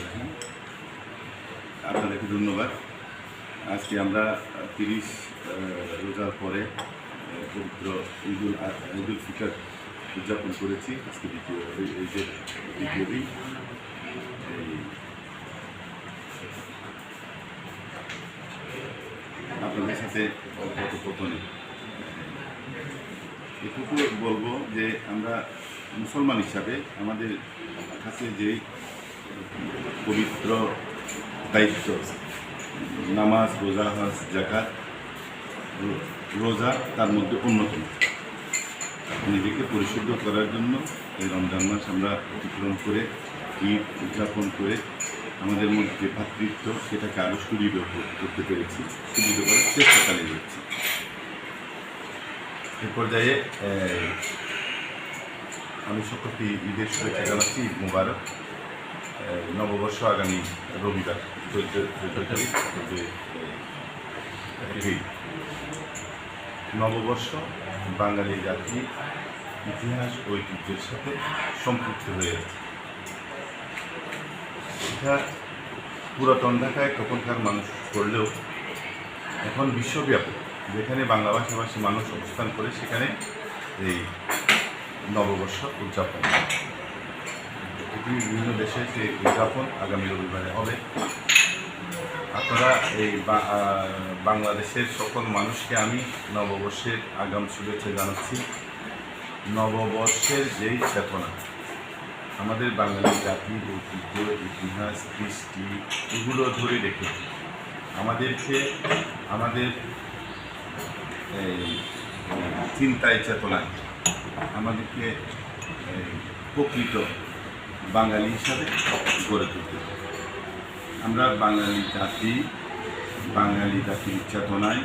রহিম। আপনাদেরকে ধন্যবাদ। আজকে আমরা তিরিশ রোজার পরে পবিত্র ঈদুল ঈদুল ফিতর উদযাপন করেছি। আজকে দ্বিতীয় এই দ্বিতীয় দিন আপনাদের সাথে কথোপকথনে এটুকু বলব যে আমরা মুসলমান হিসাবে আমাদের কাছে যে পবিত্র দায়িত্ব, নামাজ, রোজা, হজ জাকাত রোজা তার মধ্যে অন্যতম। নিজেকে পরিশুদ্ধ করার জন্য এই রমজান মাস আমরা অতিক্রম করে, ঈদ উদযাপন করে আমাদের মধ্যে ভাতৃত্ব, সেটাকে আরও সুদৃঢ় করতে পেরেছি, সুদৃঢ় করার চেষ্টা চালিয়ে যাচ্ছি। এ পর্যায়ে আমি সকলকে ঈদের শুভেচ্ছা জানাচ্ছি ঈদ মুবারক নববর্ষ আগামী রবিবার নববর্ষ বাঙালি জাতি ইতিহাস ঐতিহ্যের সাথে সম্পৃক্ত হয়ে আছে। এটা পুরাতন ঢাকায় তখনকার মানুষ করলেও এখন বিশ্বব্যাপী। যেখানে বাংলা ভাষাভাষী মানুষ অবস্থান করে, সেখানে এই নববর্ষ উদযাপন পৃথিবীর বিভিন্ন দেশে যে উদযাপন আগামী রবিবারে হবে। আপনারা এই বাংলাদেশের সকল মানুষকে আমি নববর্ষের আগাম শুভেচ্ছা জানাচ্ছি। নববর্ষের যেই চেতনা, আমাদের বাঙালি জাতি, ঐতিহ্য, ইতিহাস, কৃষ্টি, এগুলো ধরে রেখেছি আমাদেরকে, আমাদের এই চিন্তায় চেতনায় আমাদেরকে প্রকৃত বাঙালি হিসাবে গড়ে তুলতে। আমরা বাঙালি জাতি, বাঙালি জাতির চেতনায়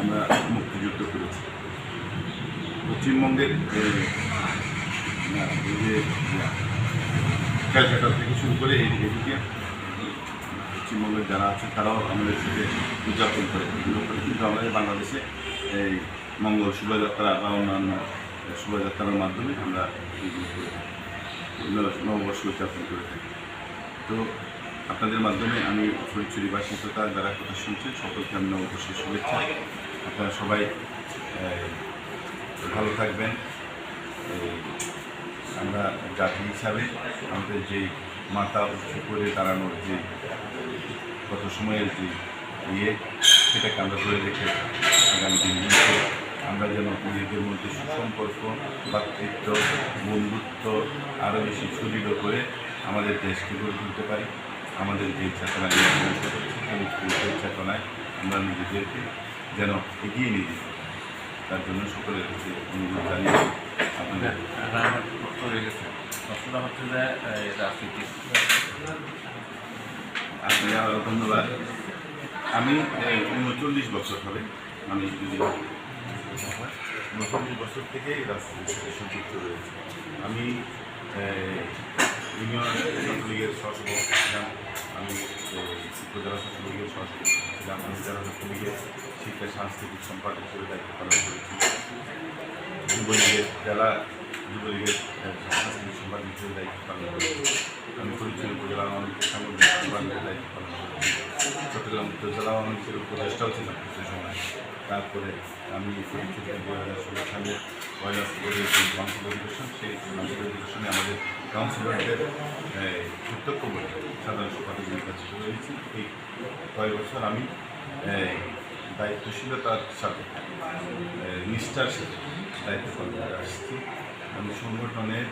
আমরা মুক্তিযুদ্ধ করেছি পশ্চিমবঙ্গের ক্যালকাটা থেকে শুরু করে এই এদিকে পশ্চিমবঙ্গের যারা আছে তারাও আমাদের সাথে উদযাপন করে কিন্তু আমাদের বাংলাদেশে এই মঙ্গল শোভাযাত্রা বা অন্যান্য শোভাযাত্রার মাধ্যমে আমরা নববর্ষ উদযাপন করে থাকি। তো আপনাদের মাধ্যমে আমি ফরিদচুরি বাসী তথা যারা কথা শুনছেন, সকলকে আমি নববর্ষের শুভেচ্ছা। আপনারা সবাই ভালো থাকবেন। আমরা জাতি হিসাবে আমাদের যে মাথা উঁচু করে দাঁড়ানোর যে কত সময়ের যে ইয়ে সেটাকে আমরা ধরে রেখে আগামী দিনগুলোতে আমরা যেন নিজেদের মধ্যে সুসম্পর্ক ভাতৃত্ব বন্ধুত্ব আরও বেশি সুদৃঢ় করে আমাদের দেশকে গড়ে তুলতে পারি আমাদের যে চেতনা নিয়ে আমরা চলতে করছি, সেই মুক্তিযুদ্ধের চেতনায় আমরা নিজেদেরকে যেন এগিয়ে নিয়ে যেতে। তার জন্য সকলের কাছে অনুরোধ জানিয়ে আপনাদের প্রশ্নটা হচ্ছে যে রাজনীতি আপনি ধন্যবাদ। আমি উনচল্লিশ বছর হবে, আমি যদি উনচল্লিশ বছর থেকে রাজনীতির সম্পৃক্ত রয়েছে। আমি ইউনিয়ন ছাত্রলীগের সহসভাপতি ছিলাম, আমি উপজেলা ছাত্রলীগের সহসভাপতি ছিলাম, আমি জেলা ছাত্রলীগের শিক্ষা, সাংস্কৃতিক সম্পাদক হিসেবে দায়িত্ব পালন করেছি। জেলা যুবলীগের সাংস্কৃতিক সম্পাদক হিসেবে দায়িত্ব পালন করেছি আমি উপজেলা আওয়ামী সম্পাদকের পালন করেছি চট্টগ্রাম উপজেলা আওয়ামী লীগের উপদেষ্টাও ছিলাম কিছু সময়। তারপরে আমি দু হাজার ষোলো সালে পয়লা ফেব্রুয়ারি যে কাউন্সিল অধিবেশন, সেই কাউন্সিল অধিবেশনে আমাদের কাউন্সিলরদের প্রত্যক্ষ বলে সাধারণ সম্পাদক নির্বাচিত হয়েছি। এই কয়েক বছর আমি দায়িত্বশীলতার সাথে নিষ্ঠার সাথে দায়িত্ব পালন করে আসছি। আমি সংগঠনের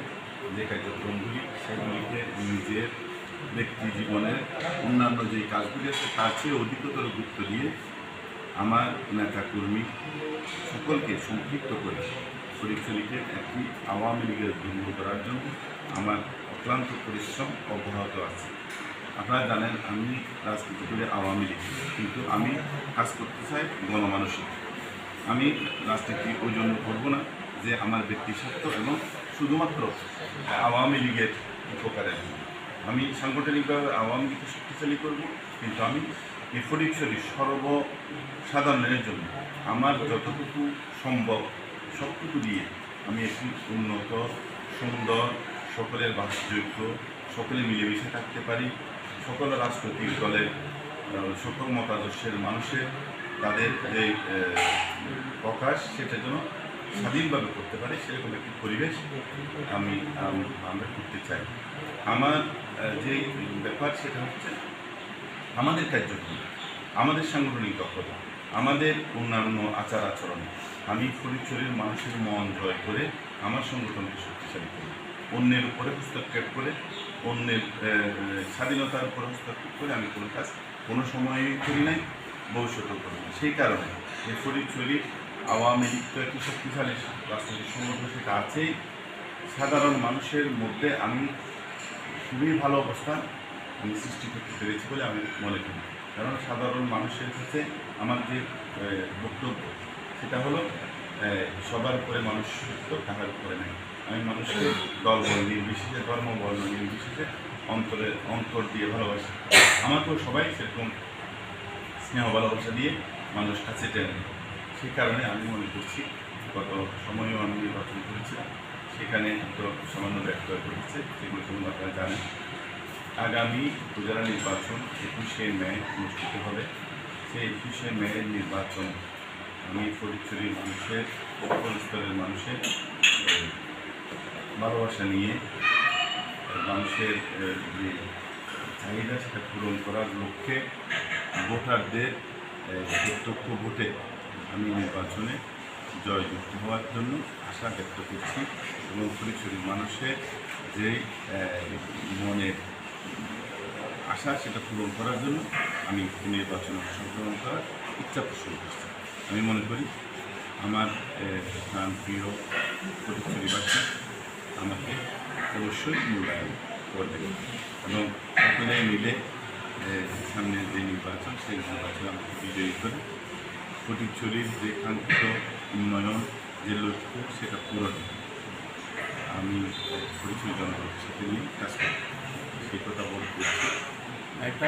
যে কার্যক্রমগুলি, সেগুলিকে নিজের ব্যক্তি জীবনের অন্যান্য যে কাজগুলি আছে, তার চেয়ে অধিকতর গুরুত্ব দিয়ে আমার নেতা কর্মী সকলকে সম্পৃক্ত করে শরীফশরীফের একটি আওয়ামী লীগের ভঙ্গ করার জন্য আমার অক্লান্ত পরিশ্রম অব্যাহত আছে। আপনারা জানেন আমি রাজনীতি করে আওয়ামী লীগ, কিন্তু আমি কাজ করতে চাই গণমানসিক আমি রাজনীতি ওই জন্য করব না। যে আমার ব্যক্তি স্বার্থ এবং শুধুমাত্র আওয়ামী লীগের উপকারের আমি। সাংগঠনিকভাবে আওয়ামী লীগকে শক্তিশালী করব, কিন্তু আমি এই সর্বসাধারণের জন্য আমার যতটুকু সম্ভব, সবটুকু দিয়ে আমি একটি উন্নত, সুন্দর, সকলের বাসযোগ্য, সকলে মিলেমিশে থাকতে পারি, সকল রাজনৈতিক দলের সকল মতাদর্শের মানুষের, তাদের যে প্রকাশ, সেটা যেন স্বাধীনভাবে করতে পারে, সেরকম একটি পরিবেশ আমি, আম- আমরা করতে চাই। আমার যে ব্যাপার সেটা হচ্ছে আমাদের কার্যক্রম, আমাদের সাংগঠনিক দক্ষতা, আমাদের অন্যান্য আচার আচরণ। আমি ফরিদচুরির মানুষের মন জয় করে আমার সংগঠনকে শক্তিশালী করি। অন্যের উপরে হস্তক্ষেপ করে, অন্যের স্বাধীনতার উপরে হস্তক্ষেপ করে আমি কোনো কাজ কোনো সময়ই করি নাই, ভবিষ্যতেও করি সেই কারণে এই ফরিদচুরি আওয়ামী লীগ তো একটি শক্তিশালী রাজনৈতিক সংগঠন, সেটা আছেই। সাধারণ মানুষের মধ্যে আমি খুবই ভালো অবস্থান আমি সৃষ্টি করতে পেরেছি বলে আমি মনে করি। কারণ সাধারণ মানুষের কাছে আমার যে বক্তব্য, সেটা হলো সবার উপরে মানুষ সত্য তাহার উপরে নেই। আমি মানুষকে দল বল নির্বিশেষে ধর্ম বর্ণ নির্বিশেষে অন্তরে, অন্তর দিয়ে ভালোবাসি। আমাকেও সবাই সেরকম স্নেহ ভালোবাসা দিয়ে মানুষ কাছে টেনে নেয়। সেই কারণে আমি মনে করছি গত সময়েও আমি নির্বাচন করেছিলাম সেখানে তো সামান্য ব্যক্ত করেছে সেগুলো সেগুলো আপনারা জানেন। আগামী উপজেলা নির্বাচন একুশে মে অনুষ্ঠিত হবে। সেই একুশে মে নির্বাচন আমি ফরিদচুরির মানুষের সকল স্তরের মানুষের, ভালোবাসা নিয়ে, মানুষের যে চাহিদা সেটা পূরণ করার লক্ষ্যে ভোটারদের প্রত্যক্ষ ভোটে আমি নির্বাচনে জয়যুক্ত হওয়ার জন্য আশা ব্যক্ত করছি এবং ফরিদচুরির মানুষের যে মনের আশা সেটা পূরণ করার জন্য আমি নির্বাচনে অংশগ্রহণ করার ইচ্ছা পোষণ করছি। আমি মনে করি আমার প্রাণ প্রিয় ফরিদচুরিবাসী আমাকে অবশ্যই মূল্যায়ন করবে এবং সকলে মিলে সামনের যে নির্বাচন, সেই নির্বাচনে আমাকে বিজয়ী করে ফটিকছড়ির যে কাঙ্ক্ষিত উন্নয়ন যে লক্ষ্য, সেটা পূরণ। আমি ফটিকছড়ি জনগণের সাথে নিয়ে কাজ করি। সেই কথা বলতে একটা